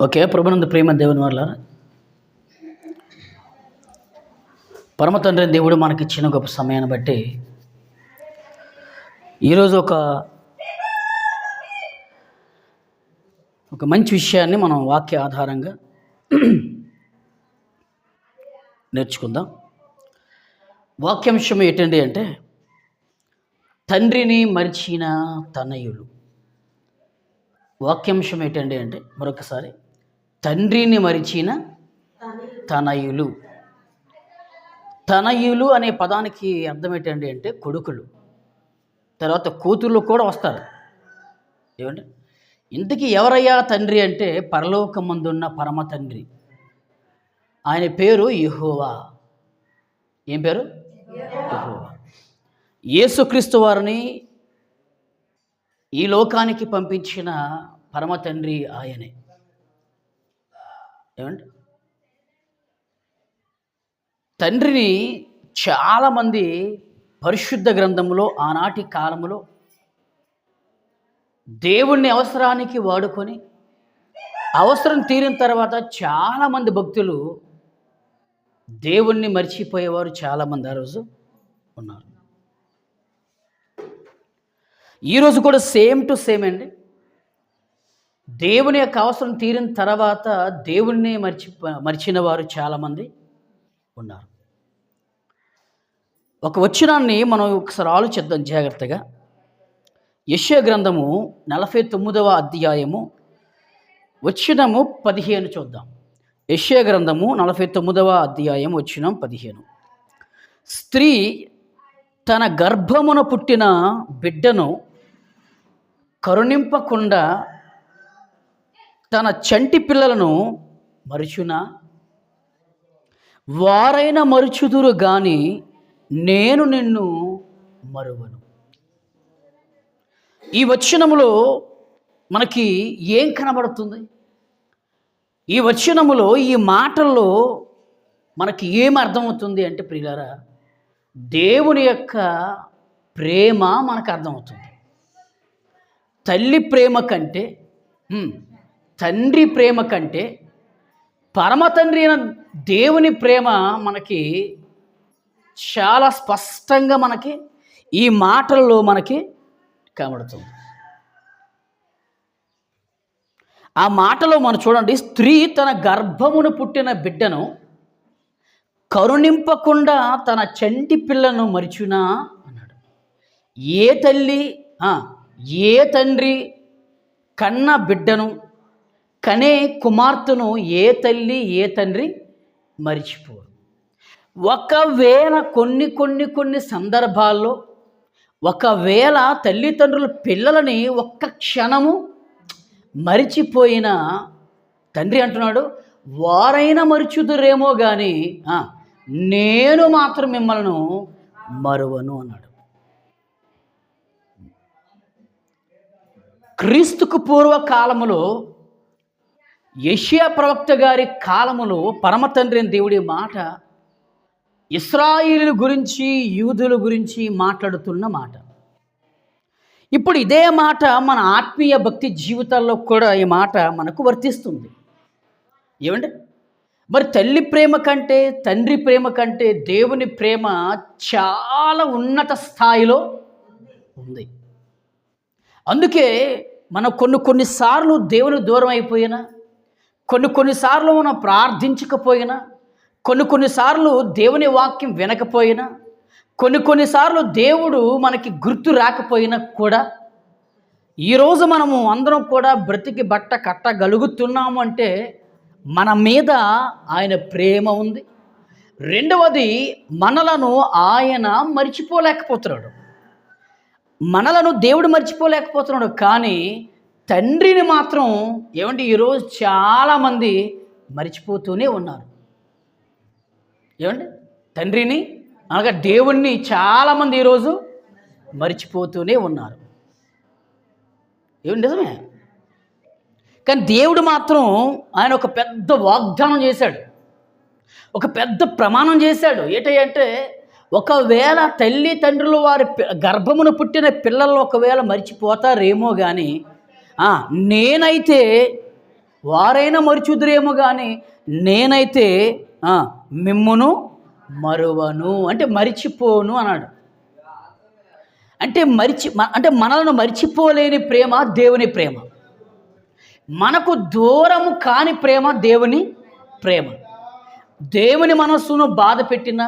Okay ప్రభునందు ప్రేమ దేవుని వల్ల పరమ తండ్రి దేవుడు మనకి ఇచ్చిన గొప్ప సమయాన్ని బట్టి ఈరోజు ఒక ఒక మంచి విషయాన్ని మనం వాక్య ఆధారంగా నేర్చుకుందాం. వాక్యాంశం ఏంటండి అంటే తండ్రిని మరిచిన తనయులు. వాక్యాంశం ఏంటండి అంటే మరొకసారి తండ్రిని మరిచిన తనయులు. తనయులు అనే పదానికి అర్థం ఏంటండి అంటే కొడుకులు. తర్వాత కూతుర్లు కూడా వస్తారు. ఏమండి? ఇంతకీ ఎవరయ్యా తండ్రి అంటే పరలోకమందున్న పరమ తండ్రి? ఆయన పేరు యహోవా. ఏం పేరు? యహోవా. యేసుక్రీస్తు వారిని ఈ లోకానికి పంపించిన పరమ తండ్రి ఆయనే. ఏమండి? తండ్రిని చాలామంది పరిశుద్ధ గ్రంథంలో ఆనాటి కాలంలో దేవుణ్ణి అవసరానికి వాడుకొని అవసరం తీరిన తర్వాత చాలామంది భక్తులు దేవుణ్ణి మర్చిపోయేవారు చాలామంది ఆ రోజు ఉన్నారు. ఈరోజు కూడా సేమ్ టు సేమ్ అండి. దేవుని యొక్క అవసరం తీరిన తర్వాత దేవుణ్ణి మర్చి మర్చిన వారు చాలామంది ఉన్నారు. ఒక వచనాన్ని మనం ఒకసారి ఆలోచిద్దాం జాగ్రత్తగా. యశ్య గ్రంథము నలభై తొమ్మిదవ అధ్యాయము వచ్చినము పదిహేను చూద్దాం. యశ్య గ్రంథము నలభై తొమ్మిదవ అధ్యాయం వచ్చినం పదిహేను. స్త్రీ తన గర్భమున పుట్టిన బిడ్డను కరుణింపకుండా తన చంటి పిల్లలను మరుచునా? వారైన మరుచుదురు గాని నేను నిన్ను మరువను. ఈ వచనములో మనకి ఏం కనబడుతుంది? ఈ వచనములో ఈ మాటల్లో మనకి ఏం అర్థమవుతుంది అంటే ప్రియులారా దేవుని యొక్క ప్రేమ మనకు అర్థమవుతుంది. తల్లి ప్రేమ కంటే తండ్రి ప్రేమ కంటే పరమ తండ్రి అయిన దేవుని ప్రేమ మనకి చాలా స్పష్టంగా మనకి ఈ మాటల్లో మనకి కనబడుతుంది. ఆ మాటలో మనం చూడండి స్త్రీ తన గర్భమును పుట్టిన బిడ్డను కరుణింపకుండా తన చంటి పిల్లను మరిచునా అన్నాడు. ఏ తల్లి ఏ తండ్రి కన్న బిడ్డను కనే కుమార్తెను ఏ తల్లి ఏ తండ్రి మరిచిపోరు. ఒకవేళ కొన్ని కొన్ని కొన్ని సందర్భాల్లో ఒకవేళ తల్లిదండ్రులు పిల్లలని ఒక్క క్షణము మరిచిపోయిన తండ్రి అంటున్నాడు వారైనా మరుచుదురేమో కానీ నేను మాత్రం మిమ్మల్ని మరువను అన్నాడు. క్రీస్తుకు పూర్వ కాలములో యషియా ప్రవక్త గారి కాలములో పరమతండ్రి దేవుడి మాట ఇస్రాయిలు గురించి యూదుల గురించి మాట్లాడుతున్న మాట. ఇప్పుడు ఇదే మాట మన ఆత్మీయ భక్తి జీవితాల్లో కూడా ఈ మాట మనకు వర్తిస్తుంది. ఏమండి? మరి తల్లి ప్రేమ కంటే తండ్రి ప్రేమ కంటే దేవుని ప్రేమ చాలా ఉన్నత స్థాయిలో ఉంది. అందుకే మనం కొన్ని కొన్నిసార్లు దేవుని దూరం అయిపోయినా కొన్ని కొన్నిసార్లు మనం ప్రార్థించకపోయినా కొన్ని కొన్నిసార్లు దేవుని వాక్యం వినకపోయినా కొన్ని కొన్నిసార్లు దేవుడు మనకి గుర్తు రాకపోయినా కూడా ఈరోజు మనము అందరం కూడా బ్రతికి బట్ట కట్టగలుగుతున్నాము అంటే మన మీద ఆయన ప్రేమ ఉంది. రెండవది మనలను ఆయన మర్చిపోలేకపోతున్నాడు. మనలను దేవుడు మర్చిపోలేకపోతున్నాడు. కానీ తండ్రిని మాత్రం ఏమంటే ఈరోజు చాలామంది మర్చిపోతూనే ఉన్నారు. ఏమండి తండ్రిని అనగా దేవుణ్ణి చాలామంది ఈరోజు మర్చిపోతూనే ఉన్నారు. ఏమండి నిజమే? కానీ దేవుడు మాత్రం ఆయన ఒక పెద్ద వాగ్దానం చేశాడు. ఒక పెద్ద ప్రమాణం చేశాడు. ఏంటంటే ఒకవేళ తల్లి తండ్రులు వారి గర్భమును పుట్టిన పిల్లలు ఒకవేళ మర్చిపోతారేమో కానీ నేనైతే వారైనా మరిచుదురేమో కానీ నేనైతే మిమ్మును మరువను. అంటే మరిచిపోను అన్నాడు. అంటే మరిచి అంటే మనల్ని మరిచిపోలేని ప్రేమ దేవుని ప్రేమ. మనకు దూరము కాని ప్రేమ దేవుని ప్రేమ. దేవుని మనస్సును బాధ పెట్టినా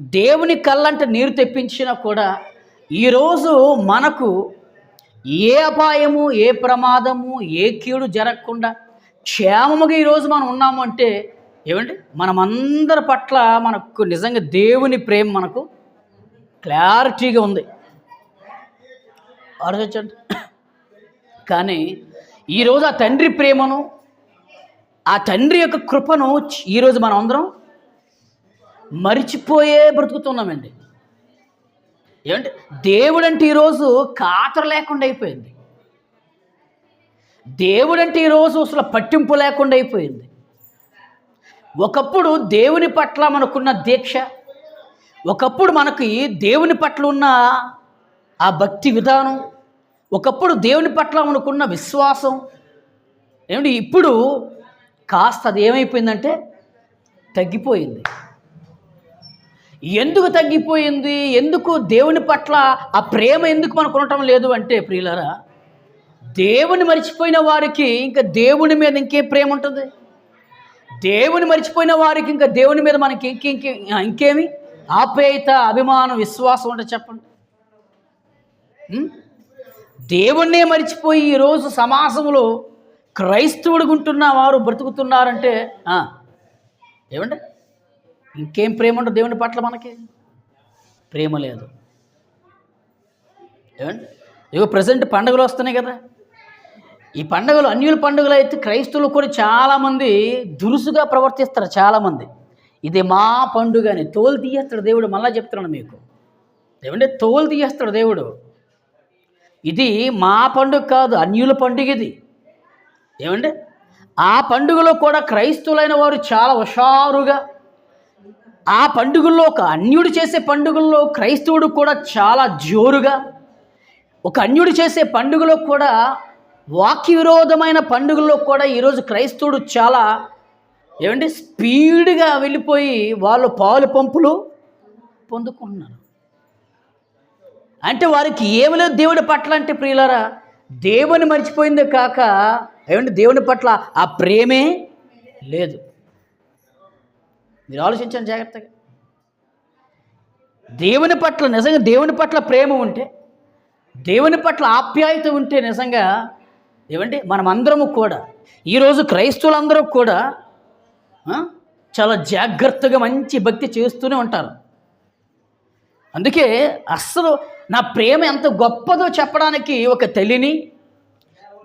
దేవుని కళ్ళంట నీరు తెప్పించినా కూడా ఈరోజు మనకు ఏ అపాయము ఏ ప్రమాదము ఏ కీడు జరగకుండా క్షేమముగా ఈరోజు మనం ఉన్నాము అంటే ఏమండి? మనమందరి పట్ల మనకు నిజంగా దేవుని ప్రేమ మనకు క్లారిటీగా ఉంది. ఆలోచించండి. కానీ ఈరోజు ఆ తండ్రి ప్రేమను ఆ తండ్రి యొక్క కృపను ఈరోజు మనం అందరం మరిచిపోయే బ్రతుకుతున్నామండి. ఏమంటే దేవుడంటే ఈరోజు కాతర లేకుండా అయిపోయింది. దేవుడంటే ఈరోజు అసలు పట్టింపు లేకుండా అయిపోయింది. ఒకప్పుడు దేవుని పట్ల మనకున్న దీక్ష ఒకప్పుడు మనకి దేవుని పట్ల ఉన్న ఆ భక్తి విధానం ఒకప్పుడు దేవుని పట్ల మనకున్న విశ్వాసం. ఏమిటి ఇప్పుడు కాస్త అది ఏమైపోయిందంటే తగ్గిపోయింది. ఎందుకు తగ్గిపోయింది? ఎందుకు దేవుని పట్ల ఆ ప్రేమ ఎందుకు మనకు ఉండటం లేదు అంటే ప్రియులరా దేవుని మర్చిపోయిన వారికి ఇంకా దేవుని మీద ఇంకే ప్రేమ ఉంటుంది. దేవుని మర్చిపోయిన వారికి ఇంకా దేవుని మీద మనకి ఇంకే ఇంకే ఇంకేమి? ఆప్యాయత అభిమానం విశ్వాసం ఉంటే చెప్పండి. దేవుణ్ణే మర్చిపోయి ఈరోజు సమాజంలో క్రైస్తవుడుగుంటున్న వారు బ్రతుకుతున్నారంటే ఏమంటే ఇంకేం ప్రేమ ఉండదు దేవుని పట్ల మనకి? ప్రేమ లేదు. ఏమండి? ఇగో ప్రజెంట్ పండుగలు వస్తున్నాయి కదా. ఈ పండుగలు అన్యుల పండుగలు అయితే క్రైస్తవులు కూడా చాలామంది దురుసుగా ప్రవర్తిస్తారు చాలామంది. ఇది మా పండుగ అని తోలు తీయేస్తాడు దేవుడు మళ్ళా చెప్తున్నాను మీకు. ఏమంటే తోలు తీయేస్తాడు దేవుడు. ఇది మా పండుగ కాదు అన్యుల పండుగ ఇది. ఏమండి? ఆ పండుగలో కూడా క్రైస్తవులైన వారు చాలా హుషారుగా ఆ పండుగల్లో ఒక అన్యుడు చేసే పండుగల్లో క్రైస్తవుడు కూడా చాలా జోరుగా ఒక అన్యుడు చేసే పండుగలో కూడా వాక్య విరోధమైన పండుగల్లో కూడా ఈరోజు క్రైస్తవుడు చాలా ఏమంటే స్పీడ్గా వెళ్ళిపోయి వాళ్ళు పాలు పంపులు పొందుకుంటున్నారు. అంటే వారికి ఏమి లేదు దేవుడి పట్ల అంటే ప్రియులారా దేవుని మర్చిపోయిందే కాక ఏమంటే దేవుని పట్ల ఆ ప్రేమే లేదు. మీరు ఆలోచించండి జాగ్రత్తగా. దేవుని పట్ల నిజంగా దేవుని పట్ల ప్రేమ ఉంటే దేవుని పట్ల ఆప్యాయత ఉంటే నిజంగా ఏమంటే మనమందరము కూడా ఈరోజు క్రైస్తవులందరూ కూడా చాలా జాగ్రత్తగా మంచి భక్తి చేస్తూనే ఉంటారు. అందుకే అస్సలు నా ప్రేమ ఎంత గొప్పదో చెప్పడానికి ఒక తల్లిని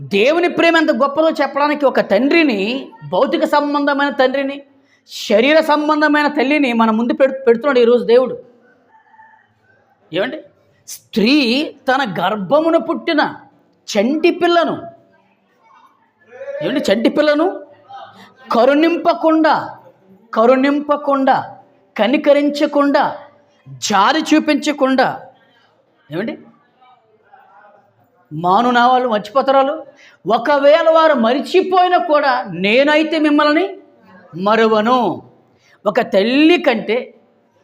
దేవుని ప్రేమ ఎంత గొప్పదో చెప్పడానికి ఒక తండ్రిని భౌతిక సంబంధమైన తండ్రిని శరీర సంబంధమైన తల్లిని మన ముందు పెడు పెడుతున్నాడు ఈరోజు దేవుడు. ఏమండి? స్త్రీ తన గర్భమున పుట్టిన చంటి పిల్లను ఏమండి చంటి పిల్లను? కరుణింపకుండా కరుణింపకుండా కనికరించకుండా జారి చూపించకుండా ఏమండి? మాను నా వాళ్ళు. మర్చిపోతారు ఒకవేళ వారు మరిచిపోయినా కూడా నేనైతే మిమ్మల్ని మరువను. ఒక తల్లి కంటే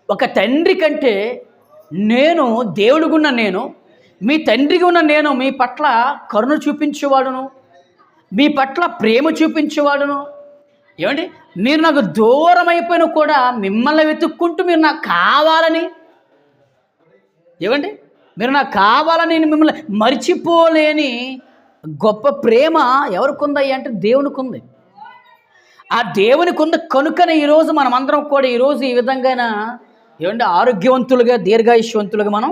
ఒక తండ్రి కంటే నేను దేవుడిగున్న నేను మీ తండ్రిగా ఉన్న నేను మీ పట్ల కరుణ చూపించేవాడును మీ పట్ల ప్రేమ చూపించేవాడును. ఏమండి? మీరు నాకు దూరం అయిపోయినా కూడా మిమ్మల్ని వెతుక్కుంటూ మీరు నాకు కావాలని. ఏమండి? మీరు నాకు కావాలని మిమ్మల్ని మర్చిపోలేని గొప్ప ప్రేమ ఎవరికి ఉందయ్యా అంటే దేవునికి ఉంది ఆ దేవునికి ఉంది కనుకనే ఈరోజు మనం అందరం కూడా ఈరోజు ఈ విధంగా ఏమంటే ఆరోగ్యవంతులుగా దీర్ఘాయుష్వంతులుగా మనం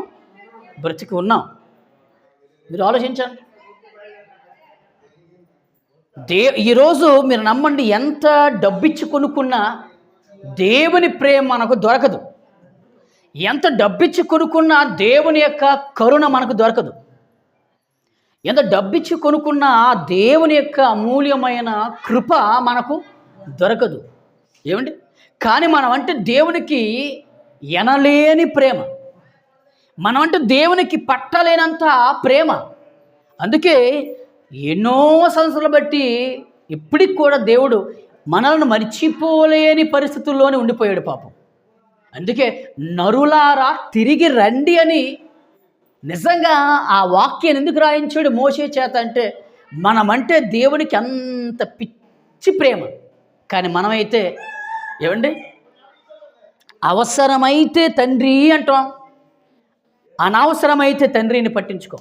బ్రతికి ఉన్నాం. మీరు ఆలోచించండి. దే ఈరోజు మీరు నమ్మండి ఎంత డబ్బిచ్చి కొనుక్కున్నా దేవుని ప్రేమ మనకు దొరకదు. ఎంత డబ్బిచ్చి కొనుక్కున్నా దేవుని యొక్క కరుణ మనకు దొరకదు. ఎంత డబ్బిచ్చి కొనుక్కున్నా దేవుని యొక్క అమూల్యమైన కృప మనకు దొరకదు. ఏమండి? కానీ మనం అంటే దేవునికి ఎనలేని ప్రేమ. మనం అంటే దేవునికి పట్టలేనంత ప్రేమ. అందుకే ఎన్నో సంవత్సరాలు బట్టి ఇప్పటికి కూడా దేవుడు మనల్ని మర్చిపోలేని పరిస్థితుల్లోనే ఉండిపోయాడు పాపం. అందుకే నరులారా తిరిగి రండి అని నిజంగా ఆ వాక్యాన్ని ఎందుకు రాయించాడు మోసే చేత అంటే మనమంటే దేవునికి అంత పిచ్చి ప్రేమ. కానీ మనమైతే ఏమండి? అవసరమైతే తండ్రి అంటాం అనవసరమైతే తండ్రిని పట్టించుకో.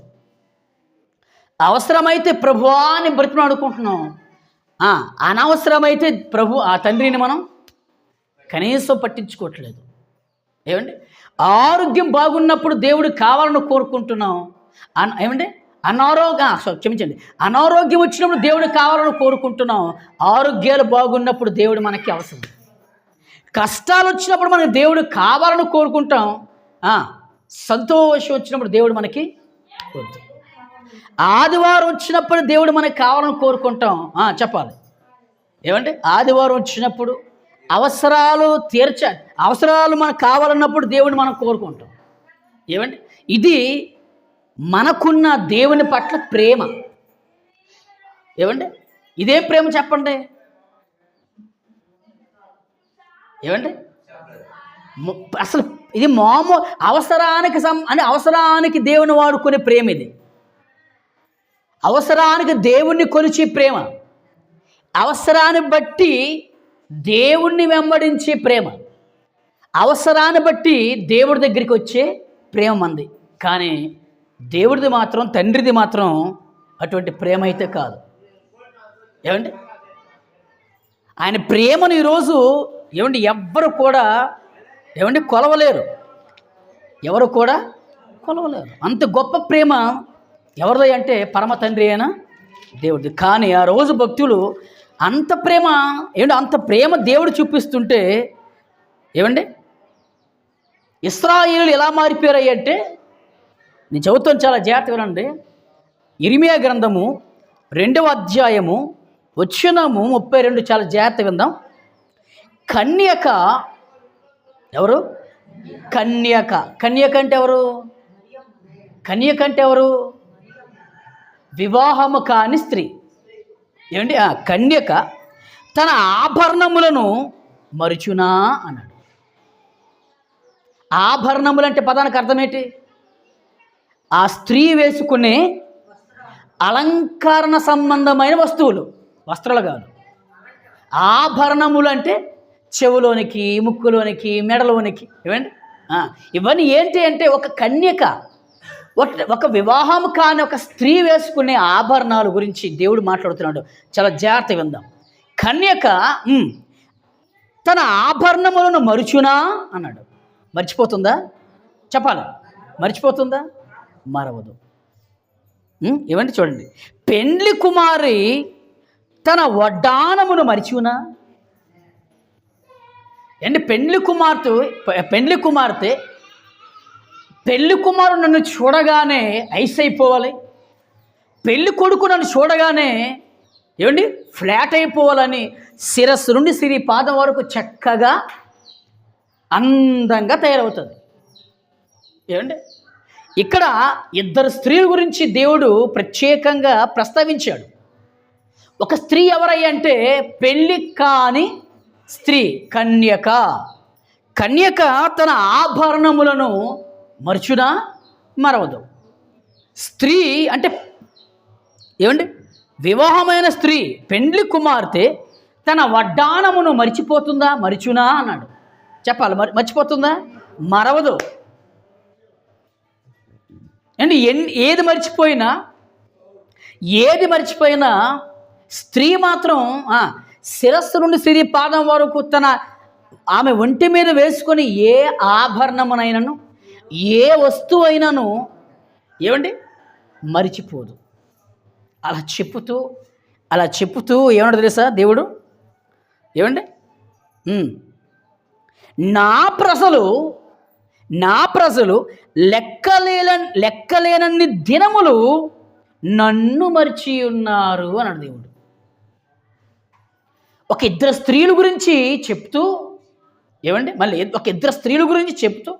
అవసరమైతే ప్రభువా అని బ్రతిమాడుకుంటున్నాం అనుకుంటున్నాం. అనవసరమైతే ప్రభు ఆ తండ్రిని మనం కనీసం పట్టించుకోవట్లేదు. ఏమండి? ఆరోగ్యం బాగున్నప్పుడు దేవుడు కావాలని కోరుకుంటున్నాం. అన్ ఏమండి? అనారోగ్య క్షమించండి. అనారోగ్యం వచ్చినప్పుడు దేవుడు కావాలని కోరుకుంటున్నాం. ఆరోగ్యాలు బాగున్నప్పుడు దేవుడు మనకి అవసరం. కష్టాలు వచ్చినప్పుడు మనకి దేవుడు కావాలని కోరుకుంటాం. సంతోషం వచ్చినప్పుడు దేవుడు మనకి వద్దు ఆదివారం వచ్చినప్పుడు దేవుడు మనకి కావాలని కోరుకుంటాం. చెప్పాలి. ఏమంటే ఆదివారం వచ్చినప్పుడు అవసరాలు తీర్చ అవసరాలు మనకు కావాలన్నప్పుడు దేవుడిని మనం కోరుకుంటాం. ఏమంటే ఇది మనకున్న దేవుని పట్ల ప్రేమ. ఏమండి? ఇదే ప్రేమ చెప్పండి. ఏమండి? అసలు ఇది మామూలు అవసరానికి సం అని అవసరానికి దేవుని వాడుకునే ప్రేమ ఇది. అవసరానికి దేవుణ్ణి కొలిచే ప్రేమ. అవసరాన్ని బట్టి దేవుణ్ణి వెంబడించే ప్రేమ. అవసరాన్ని బట్టి దేవుడి దగ్గరికి వచ్చే ప్రేమ మంది. కానీ దేవుడిది మాత్రం తండ్రిది మాత్రం అటువంటి ప్రేమ అయితే కాదు. ఏమండి? ఆయన ప్రేమను ఈరోజు ఏమండి ఎవ్వరు కూడా ఏమండి కొలవలేరు. ఎవరు కూడా కొలవలేరు. అంత గొప్ప ప్రేమ ఎవరిది అంటే పరమ తండ్రి అయినా దేవుడిది. కానీ ఆ రోజు భక్తులు అంత ప్రేమ ఏమండి అంత ప్రేమ దేవుడు చూపిస్తుంటే ఏమండి ఇస్రాయిలు ఎలా మారిపోయారు అంటే నేను చదువుతాను చాలా జాగ్రత్త వినండి. ఇరిమియా గ్రంథము రెండవ అధ్యాయము వచ్చినము ముప్పై రెండు చాలా జాగ్రత్త విందాం. కన్యక ఎవరు? కన్యక. కన్యక అంటే ఎవరు? కన్యక అంటే ఎవరు? వివాహము కాని స్త్రీ. ఏమండి? కన్యక తన ఆభరణములను మరుచునా అన్నాడు. ఆభరణములు అంటే పదానికి అర్థం ఏంటి? ఆ స్త్రీ వేసుకునే అలంకరణ సంబంధమైన వస్తువులు వస్త్రాలు కాదు. ఆభరణములు అంటే చెవులోనికి ముక్కులోనికి మెడలోనికి ఇవ్వండి. ఇవన్నీ ఏంటి అంటే ఒక కన్యక ఒక- ఒక వివాహం కాని ఒక స్త్రీ వేసుకునే ఆభరణాల గురించి దేవుడు మాట్లాడుతున్నాడు. చాలా జాగ్రత్త విందాం. కన్యక తన ఆభరణములను మరుచునా? అన్నాడు. మర్చిపోతుందా? చెప్పాలి? మర్చిపోతుందా? మరవదు. ఏమంటే చూడండి. పెండ్లి కుమారి తన వడ్డానమును మరిచివునా? ఏంటి పెండ్లి కుమార్తె పెండ్లి కుమార్తె పెళ్ళి కుమారుడు నన్ను చూడగానే ఐస్ అయిపోవాలి పెళ్ళి కొడుకు నన్ను చూడగానే ఏమండి? ఫ్లాట్ అయిపోవాలని శిరస్సు నుండి సిరి పాదం వరకు చక్కగా అందంగా తయారవుతుంది. ఏమండి? ఇక్కడ ఇద్దరు స్త్రీల గురించి దేవుడు ప్రత్యేకంగా ప్రస్తావించాడు. ఒక స్త్రీ ఎవరై అంటే పెళ్ళి కాని స్త్రీ కన్యక. కన్యక తన ఆభరణములను మరచునా మరవదు. స్త్రీ అంటే ఏమండి? వివాహమైన స్త్రీ పెండ్లి కుమార్తె తన వడ్డానమును మరిచిపోతుందా? మరిచునా అన్నాడు. చెప్పాలి మరి మర్చిపోతుందా? మరవదు. అండి ఎన్ ఏది మర్చిపోయినా ఏది మర్చిపోయినా స్త్రీ మాత్రం శిరస్సు నుండి సిరి పాదం వరకు తన ఆమె ఒంటి మీద వేసుకొని ఏ ఆభరణమునైనను ఏ వస్తువు అయినను ఏమండి? మరిచిపోదు. అలా చెప్పుతూ అలా చెప్పుతూ ఏమన్నా తెలుసా దేవుడు? ఏమండి? నా ప్రసలు నా ప్రజలు లెక్కలేల లెక్కలేనన్ని దినములు నన్ను మరిచి ఉన్నారు అన్నాడు దేవుడు. ఒక ఇద్దరు స్త్రీల గురించి చెప్తూ ఏమండి? మళ్ళీ ఒక ఇద్దరు స్త్రీల గురించి చెప్తూ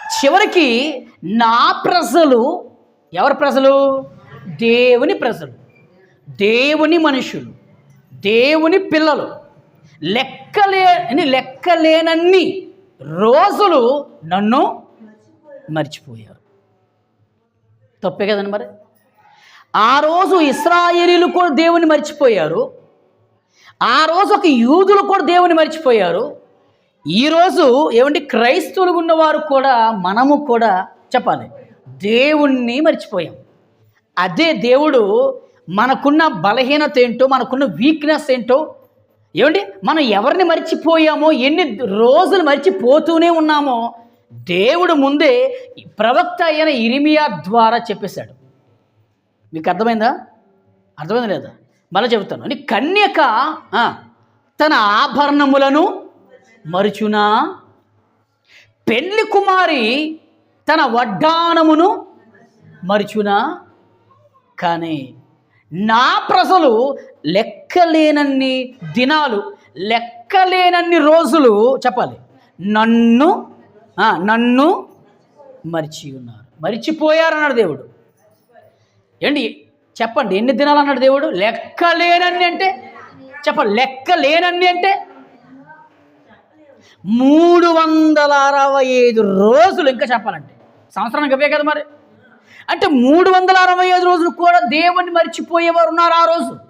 చివరికి నా ప్రజలు ఎవరి ప్రజలు? దేవుని ప్రజలు. దేవుని మనుషులు దేవుని పిల్లలు. లెక్కలే లెక్కలేనన్ని రోజులు నన్ను మర్చిపోయారు. తప్పే కదండి మరి? ఆ రోజు ఇస్రాయేలీలు కూడా దేవుని మర్చిపోయారు. ఆ రోజు ఒక యూదులు కూడా దేవుని మర్చిపోయారు. ఈరోజు ఏమంటే క్రైస్తవులు ఉన్నవారు కూడా మనము కూడా చెప్పాలి. దేవుణ్ణి మర్చిపోయాం. అదే దేవుడు మనకున్న బలహీనత ఏంటో మనకున్న వీక్నెస్ ఏంటో ఏమండి? మనం ఎవరిని మర్చిపోయామో ఎన్ని రోజులు మర్చిపోతూనే ఉన్నామో దేవుడు ముందే ప్రవక్త అయిన ఇరిమియా ద్వారా చెప్పేశాడు. మీకు అర్థమైందా? అర్థమైందా లేదా? మళ్ళీ చెబుతాను. నీ కన్యక తన ఆభరణములను మరుచునా? పెళ్ళి కుమారి తన వడ్డానమును మరుచునా? కానీ నా ప్రజలు లెక్కలేనన్ని దినాలు లెక్కలేనన్ని రోజులు చెప్పాలి. నన్ను నన్ను మరిచి ఉన్నారు. మరిచిపోయారన్నాడు దేవుడు. ఏంటి? చెప్పండి ఎన్ని దినాలు అన్నాడు దేవుడు? లెక్కలేనన్ని అంటే చెప్పండి లెక్కలేనన్ని అంటే మూడు వందల అరవై ఐదు రోజులు ఇంకా చెప్పాలంటే. సంవత్సరానికి అవే కదా మరి? అంటే మూడు వందల అరవై ఐదు రోజులు కూడా దేవుణ్ణి మర్చిపోయేవారు ఉన్నారు ఆ రోజు.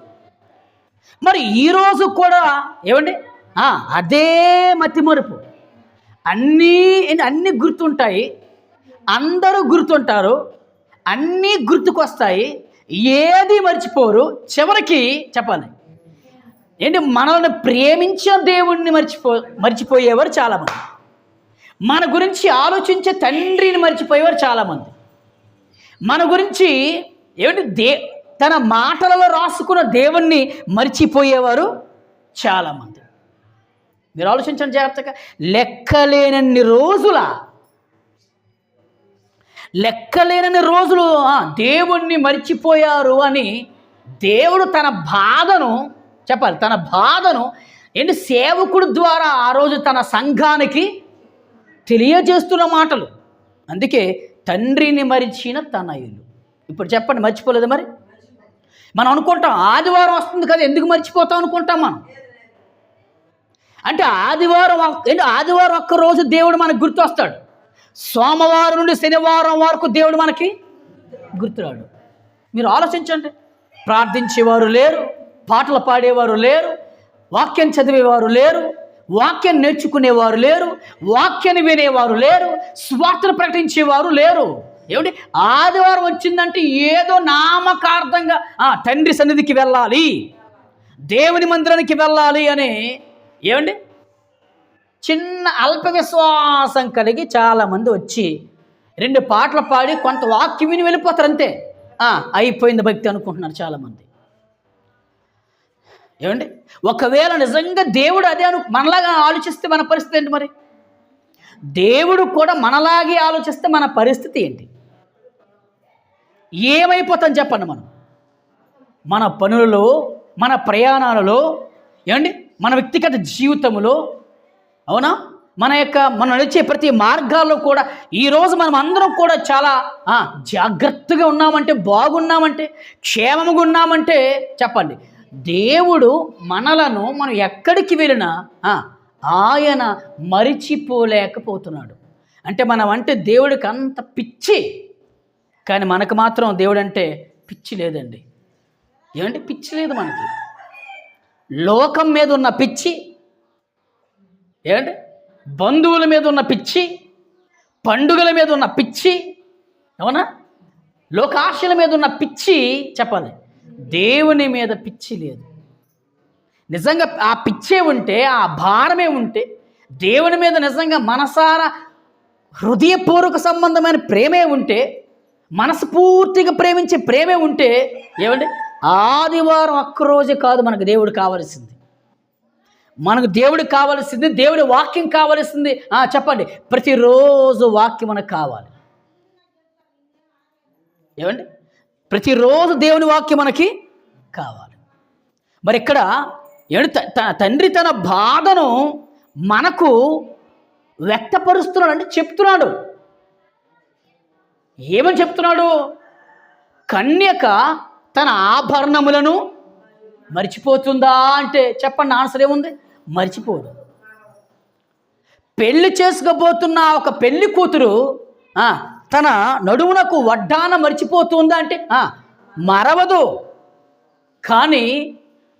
మరి ఈ రోజు కూడా ఏమండి? అదే అదే మతిమరుపు అన్నీ అన్నీ గుర్తుంటాయి. అందరూ గుర్తుంటారు. అన్నీ గుర్తుకొస్తాయి. ఏది మర్చిపోరు. చివరికి చెప్పాలి. ఏంటి? మనల్ని ప్రేమించే దేవుణ్ణి మర్చిపో మర్చిపోయేవారు చాలామంది. మన గురించి ఆలోచించే తండ్రిని మర్చిపోయేవారు చాలామంది. మన గురించి ఏమిటి దే తన మాటలలో రాసుకున్న దేవుణ్ణి మర్చిపోయేవారు చాలామంది. మీరు ఆలోచించండి జాగ్రత్తగా. లెక్కలేనన్ని రోజుల లెక్కలేనన్ని రోజులు దేవుణ్ణి మర్చిపోయారు అని దేవుడు తన బాధను చెప్పాలి తన బాధను ఏంటి సేవకుడు ద్వారా ఆ రోజు తన సంఘానికి తెలియజేస్తున్న మాటలు. అందుకే తండ్రిని మరిచిన తనయులు ఇప్పుడు చెప్పండి మర్చిపోలేదు మరి? మనం అనుకుంటాం ఆదివారం వస్తుంది కదా ఎందుకు మర్చిపోతాం అనుకుంటాం మనం? అంటే ఆదివారం ఏంటి? ఆదివారం ఒక్క రోజు దేవుడు మనకు గుర్తొస్తాడు. సోమవారం నుండి శనివారం వరకు దేవుడు మనకి గుర్తురాడు. మీరు ఆలోచించండి. ప్రార్థించేవారు లేరు పాటలు పాడేవారు లేరు వాక్యం చదివేవారు లేరు వాక్యం నేర్చుకునేవారు లేరు వాక్యాన్ని వినేవారు లేరు స్వార్థను ప్రకటించేవారు లేరు. ఏమిటి ఆదివారం వచ్చిందంటే ఏదో నామకార్థంగా ఆ, తండ్రి సన్నిధికి వెళ్ళాలి. దేవుని మందిరానికి వెళ్ళాలి అని ఏమండి? చిన్న అల్ప విశ్వాసం కలిగి చాలామంది వచ్చి రెండు పాటలు పాడి కొంత వాక్యం విని వెళ్ళిపోతారు అంతే. అయిపోయింది భక్తి అనుకుంటున్నారు చాలామంది. ఏమండి? ఒకవేళ నిజంగా దేవుడు అదే అను మనలాగా ఆలోచిస్తే మన పరిస్థితి ఏంటి మరి? దేవుడు కూడా మనలాగే ఆలోచిస్తే మన పరిస్థితి ఏంటి? ఏమైపోతాం చెప్పండి మనం. మన పనులలో మన ప్రయాణాలలో ఏమండి? మన వ్యక్తిగత జీవితంలో అవునా? మన యొక్క మనం నడిచే ప్రతి మార్గాల్లో కూడా ఈరోజు మనం అందరం కూడా చాలా జాగ్రత్తగా ఉన్నామంటే బాగున్నామంటే క్షేమముగా ఉన్నామంటే చెప్పండి. దేవుడు మనలను మనం ఎక్కడికి వెళ్ళినా ఆయన మరిచిపోలేకపోతున్నాడు. అంటే మనం అంటే దేవుడికి అంత పిచ్చి. కానీ మనకు మాత్రం దేవుడు అంటే పిచ్చి లేదండి. ఏమంటే పిచ్చి లేదు మనకి. లోకం మీద ఉన్న పిచ్చి ఏమంటే బంధువుల మీద ఉన్న పిచ్చి పండుగల మీద ఉన్న పిచ్చి అవునా లోకాశల మీద ఉన్న పిచ్చి చెప్పాలి. దేవుని మీద పిచ్చి లేదు. నిజంగా ఆ పిచ్చే ఉంటే ఆ భారమే ఉంటే దేవుని మీద నిజంగా మనసారా హృదయపూర్వక సంబంధమైన ప్రేమే ఉంటే మనస్ఫూర్తిగా ప్రేమించే ప్రేమే ఉంటే ఏమండి? ఆదివారం ఒక్కరోజే కాదు మనకు దేవుడు కావలసింది. మనకు దేవుడు కావలసింది దేవుడి వాక్యం కావలసింది. చెప్పండి. ప్రతిరోజు వాక్యం మనకు కావాలి. ఏమండి? ప్రతిరోజు దేవుని వాక్యం మనకి కావాలి. మరి ఇక్కడ తన తండ్రి తన బాధను మనకు వ్యక్తపరుస్తున్నాడు అంటే చెప్తున్నాడు. ఏమని చెప్తున్నాడు? కన్యక తన ఆభరణములను మర్చిపోతుందా అంటే చెప్పండి ఆన్సర్ ఏముంది? మర్చిపోదు. పెళ్ళి చేసుకోబోతున్న ఒక పెళ్ళి కూతురు తన నడుమునకు వడ్డాన మర్చిపోతుందా అంటే మరవదు. కానీ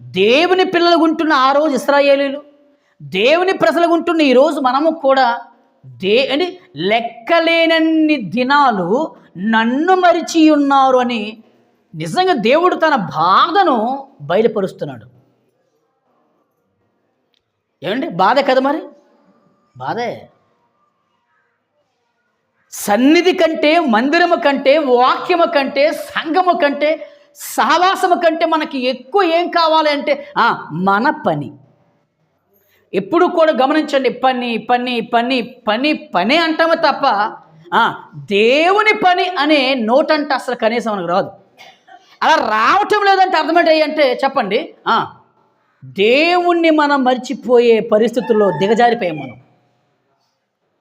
దేవుని పిల్లలు ఉంటున్న ఆ రోజు ఇస్రాయేలీలు దేవుని ప్రజలు ఉంటున్న ఈరోజు మనము కూడా దే అంటే లెక్కలేనన్ని దినాలు నన్ను మరిచి ఉన్నారు అని నిజంగా దేవుడు తన బాధను బయలుపరుస్తున్నాడు. ఏమండి? బాధ కదా మరి? బాధే. సన్నిధి కంటే మందిరము కంటే వాక్యము కంటే సంఘము కంటే సహవాసము కంటే మనకి ఎక్కువ ఏం కావాలి అంటే ఆ, మన పని. ఎప్పుడు కూడా గమనించండి పని పని పని పని పని అంటాము తప్ప దేవుని పని అనే నోటంటే అసలు కనీసం మనకు రాదు. అలా రావటం లేదంటే అర్థమేంటి అంటే చెప్పండి దేవుణ్ణి మనం మర్చిపోయే పరిస్థితుల్లో దిగజారిపోయాం మనం.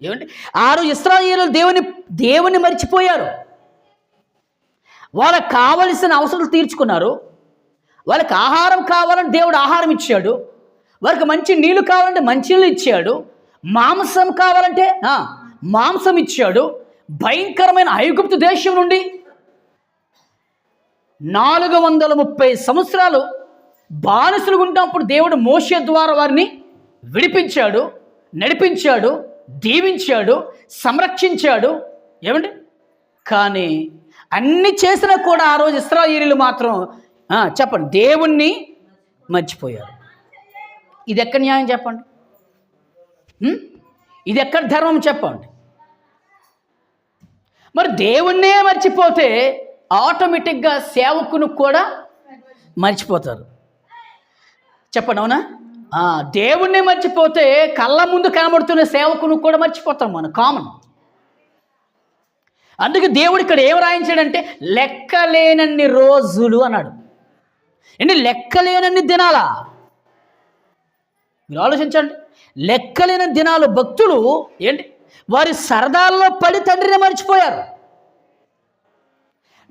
ఏమంటే ఆరు ఇస్రాయేలు దేవుని దేవుని మర్చిపోయారు. వాళ్ళకి కావలసిన అవసరాలు తీర్చుకున్నారు. వాళ్ళకి ఆహారం కావాలని దేవుడు ఆహారం ఇచ్చాడు. వారికి మంచి నీళ్ళు కావాలంటే మంచి నీళ్ళు ఇచ్చాడు. మాంసం కావాలంటే మాంసం ఇచ్చాడు. భయంకరమైన ఐగుప్తు దేశం నుండి నాలుగు వందల ముప్పై సంవత్సరాలు బానిసలు ఉన్నప్పుడు దేవుడు మోషే ద్వారా వారిని విడిపించాడు నడిపించాడు దీవించాడు సంరక్షించాడు. ఏమండి? కానీ అన్ని చేసినా కూడా ఆ రోజు ఇస్రాయేలీలు మాత్రం చెప్పండి దేవుణ్ణి మర్చిపోయారు. ఇది ఎక్కడ న్యాయం చెప్పండి? ఇది ఎక్కడ ధర్మం చెప్పండి? మరి దేవుణ్ణే మర్చిపోతే ఆటోమేటిక్గా సేవకును కూడా మర్చిపోతారు. చెప్పండి అవునా? దేవుణ్ణి మర్చిపోతే కళ్ళ ముందు కనబడుతున్న సేవకును కూడా మర్చిపోతాం మనం కామన్. అందుకే దేవుడు ఇక్కడ ఏం రాయించాడంటే లెక్కలేనన్ని రోజులు అన్నాడు. ఏంటి లెక్కలేనన్ని దినాలా? మీరు ఆలోచించండి. లెక్కలేని దినాలు భక్తులు ఏంటి? వారి సరదాల్లో పడి తండ్రిని మర్చిపోయారు.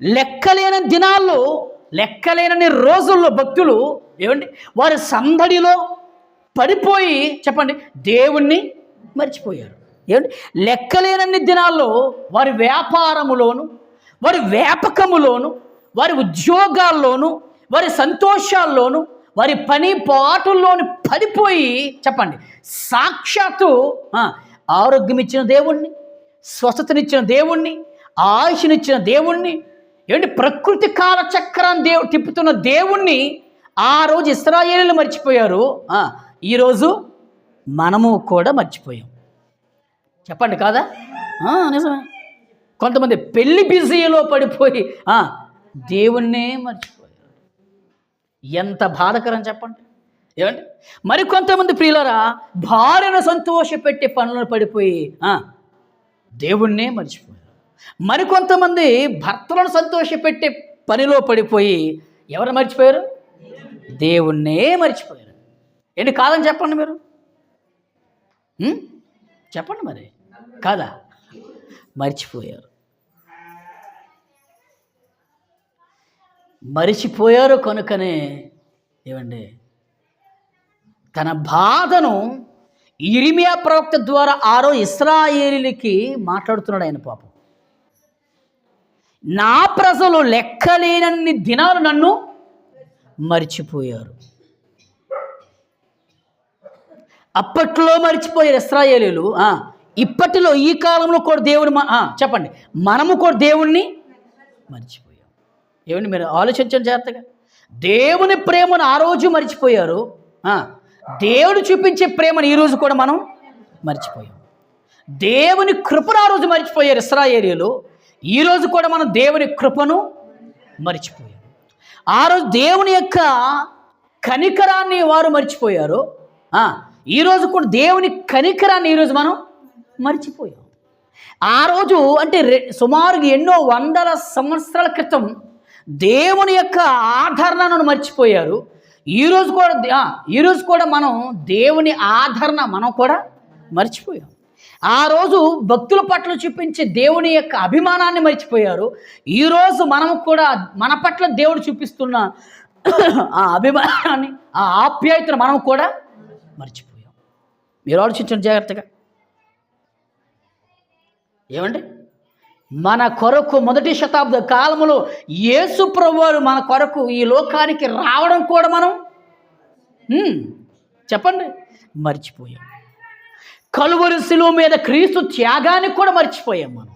లెక్కలేని దినాల్లో లెక్కలేనని రోజుల్లో భక్తులు ఏమండి? వారి సందడిలో పడిపోయి చెప్పండి దేవుణ్ణి మర్చిపోయారు. ఏమండి? లెక్కలేనన్ని దినాల్లో వారి వ్యాపారములోను వారి వ్యాపకములోను వారి ఉద్యోగాల్లోను వారి సంతోషాల్లోనూ వారి పని పాటుల్లోని పడిపోయి చెప్పండి. సాక్షాత్తు ఆరోగ్యం ఇచ్చిన దేవుణ్ణి స్వస్థతనిచ్చిన దేవుణ్ణి ఆయుషనిచ్చిన దేవుణ్ణి ఏంటి ప్రకృతి కాల చక్రాన్ని దేవు తిప్పుతున్న దేవుణ్ణి ఆ రోజు ఇస్రాయేలీలు మర్చిపోయారు. ఈరోజు మనము కూడా మర్చిపోయాం. చెప్పండి కాదా? నిజమే. కొంతమంది పెళ్ళి బిజీలో పడిపోయి దేవుణ్ణే మర్చిపోయారు ఎంత బాధకరం చెప్పండి. ఏమండి? మరి కొంతమంది ప్రియులరా భార్యను సంతోషపెట్టే పనులను పడిపోయి దేవుణ్ణే మర్చిపోయారు. మరికొంతమంది భర్తలను సంతోషపెట్టే పనిలో పడిపోయి ఎవరు మర్చిపోయారు? దేవుణ్ణే మర్చిపోయారు. ఏంటి కాదని చెప్పండి మీరు? చెప్పండి మరి. కాదా? మర్చిపోయారు. మరిచిపోయారు కనుకనే ఏమండి? తన బాధను ఇరిమియా ప్రవక్త ద్వారా ఆరో ఇస్రాయేలీలకి మాట్లాడుతున్నాడు ఆయన పాపం. నా ప్రజలు లెక్కలేనన్ని దినాలు నన్ను మర్చిపోయారు. అప్పట్లో మరిచిపోయారు ఇస్రాయేలీలు. ఇప్పటిలో ఈ కాలంలో కూడా దేవుని చెప్పండి. మనము కూడా దేవుణ్ణి మర్చిపోయాం ఏమండి మీరు ఆలోచించండి జాగ్రత్తగా. దేవుని ప్రేమను ఆ రోజు మర్చిపోయారు. దేవుడు చూపించే ప్రేమను ఈరోజు కూడా మనం మర్చిపోయాం. దేవుని కృపను ఆ రోజు మర్చిపోయారు ఇస్రాయేరియలు ఈరోజు కూడా మనం దేవుని కృపను మర్చిపోయాం. ఆ రోజు దేవుని యొక్క కనికరాన్ని వారు మర్చిపోయారు. ఈరోజు కూడా దేవుని కనికరాన్ని ఈరోజు మనం మర్చిపోయాం. ఆ రోజు అంటే సుమారు సుమారుగా ఎన్నో వందల సంవత్సరాల క్రితం దేవుని యొక్క ఆదరణను మర్చిపోయారు. ఈరోజు కూడా ఈరోజు కూడా మనం దేవుని ఆదరణ మనం కూడా మర్చిపోయాం. ఆ రోజు భక్తుల పట్ల చూపించే దేవుని యొక్క అభిమానాన్ని మర్చిపోయారు. ఈరోజు మనం కూడా మన పట్ల దేవుడు చూపిస్తున్న ఆ అభిమానాన్ని ఆ ఆప్యాయతను మనం కూడా మర్చిపోయాం. మీరు ఆలోచించండి జాగ్రత్తగా. ఏమండి? మన కొరకు మొదటి శతాబ్ద కాలంలో యేసు ప్రభువారు మన కొరకు ఈ లోకానికి రావడం కూడా మనం చెప్పండి. మర్చిపోయాం. కలువరి శిలువ మీద క్రీస్తు త్యాగాన్ని కూడా మర్చిపోయాం మనం.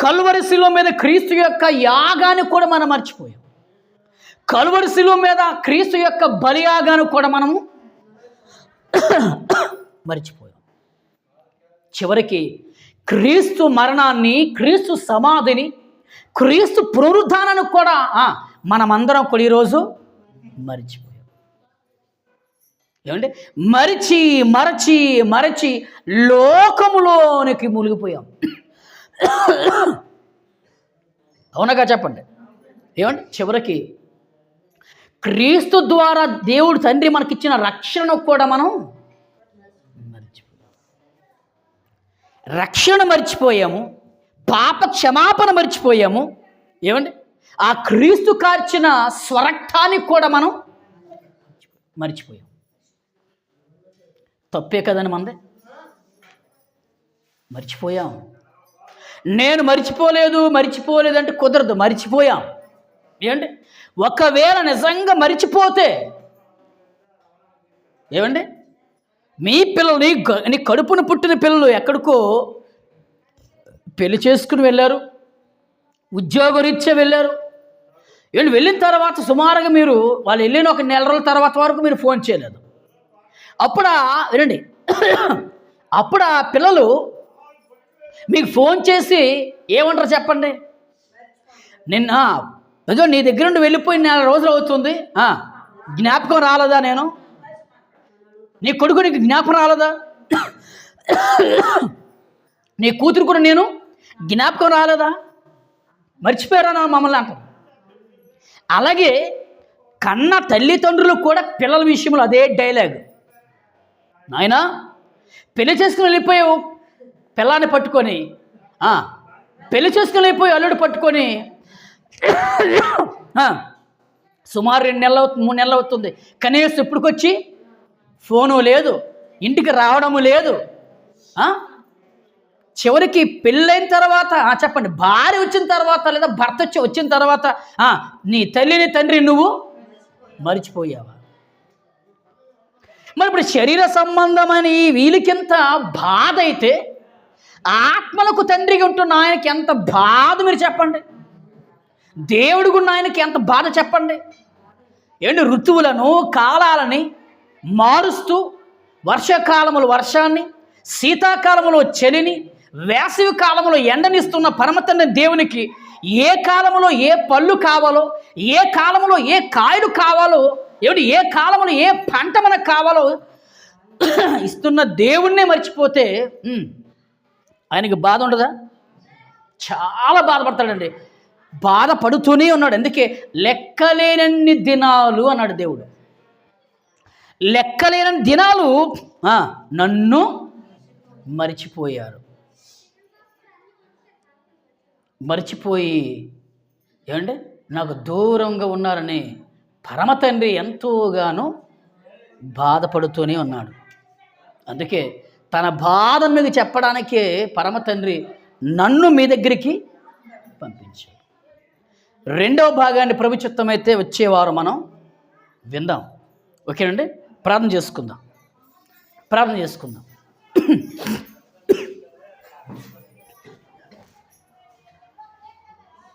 కలువరి శిలువ మీద క్రీస్తు యొక్క యాగాన్ని కూడా మనం మర్చిపోయాం. కలువరి శిలువ మీద క్రీస్తు యొక్క బలియాగాన్ని కూడా మనము మర్చిపోయాం. చివరికి క్రీస్తు మరణాన్ని క్రీస్తు సమాధిని క్రీస్తు పునరుద్ధానాన్ని కూడా మనమందరం కూడా ఈరోజు మరిచిపోయాం. ఏమంటే మరిచి మరచి మరచి లోకములోనికి మునిగిపోయాం. అవునగా చెప్పండి. ఏమండి చివరికి క్రీస్తు ద్వారా దేవుడు తండ్రి మనకిచ్చిన రక్షణను కూడా మనం మర్చిపోయాం రక్షణ మర్చిపోయాము పాప క్షమాపణ మర్చిపోయాము. ఏమండి? ఆ క్రీస్తు కార్చిన స్వరక్తానికి కూడా మనం మర్చిపోయాం. తప్పే కదని మంది? మర్చిపోయాం. నేను మర్చిపోలేదు మర్చిపోలేదు అంటే కుదరదు మర్చిపోయాం. ఏమండి? ఒకవేళ నిజంగా మర్చిపోతే ఏమండి? మీ పిల్లలు నీ కడుపున పుట్టిన పిల్లలు ఎక్కడికో పెళ్ళి చేసుకుని వెళ్ళారు. ఉద్యోగరీత్యా వెళ్ళారు. వీళ్ళు వెళ్ళిన తర్వాత సుమారుగా మీరు వాళ్ళు వెళ్ళిన ఒక నెల రోజుల తర్వాత వరకు మీరు ఫోన్ చేయలేదు. అప్పుడు వినండి. అప్పుడు ఆ పిల్లలు మీకు ఫోన్ చేసి ఏమంటారు చెప్పండి? నిన్న అదో నీ దగ్గర నుండి వెళ్ళిపోయి నెల రోజులు అవుతుంది. జ్ఞాపకం రాలేదా నేను? నీ కొడుకు నీకు జ్ఞాపకం రాలేదా? నీ కూతురు కూడా నేను జ్ఞాపకం రాలేదా? మర్చిపోయారా మమ్మల్ని అంటారు. అలాగే కన్న తల్లిదండ్రులు కూడా పిల్లల విషయంలో అదే డైలాగ్ నాయనా పెళ్ళి చేసుకుని వెళ్ళిపోయావు పిల్లాన్ని పట్టుకొని పెళ్ళి చేసుకుని వెళ్ళిపోయి అల్లుడు పట్టుకొని సుమారు రెండు నెలలు మూడు నెలలు అవుతుంది. కనీసం ఇప్పటికొచ్చి ఫోను లేదు ఇంటికి రావడము లేదు. చివరికి పెళ్ళైన తర్వాత చెప్పండి భార్య వచ్చిన తర్వాత లేదా భర్త వచ్చి వచ్చిన తర్వాత నీ తల్లిని తండ్రి నువ్వు మరిచిపోయావా? మరి ఇప్పుడు శరీర సంబంధమని వీళ్ళకింత బాధ అయితే ఆత్మలకు తండ్రిగా ఉంటున్న ఆయనకి ఎంత బాధ మీరు చెప్పండి. దేవుడికి ఉన్న ఆయనకి ఎంత బాధ చెప్పండి. ఏంటి ఋతువులను కాలాలని మారుస్తూ వర్షాకాలములు వర్షాన్ని శీతాకాలములో చలిని వేసవి కాలంలో ఎండనిస్తున్న పరమతండ్రి దేవునికి ఏ కాలంలో ఏ పళ్ళు కావాలో ఏ కాలంలో ఏ కాయలు కావాలో ఏమిటి ఏ కాలంలో ఏ పంట మనకు కావాలో ఇస్తున్న దేవుణ్ణే మర్చిపోతే ఆయనకి బాధ ఉండదా? చాలా బాధపడతాడండి. బాధపడుతూనే ఉన్నాడు. అందుకే లెక్కలేనన్ని దినాలు అన్నాడు దేవుడు. లెక్కలేని దినాలు నన్ను మరిచిపోయారు. మరిచిపోయి ఏమండి? నాకు దూరంగా ఉన్నారని పరమ తండ్రి ఎంతోగానో బాధపడుతూనే ఉన్నాడు. అందుకే తన బాధ మీకు చెప్పడానికే పరమ తండ్రి నన్ను మీ దగ్గరికి పంపించాడు. రెండవ భాగాన్ని ప్రభుత్వమైతే వచ్చేవారు మనం విందాం. ఓకేనండి? ప్రార్థన చేసుకుందాం. ప్రార్థన చేసుకుందాం.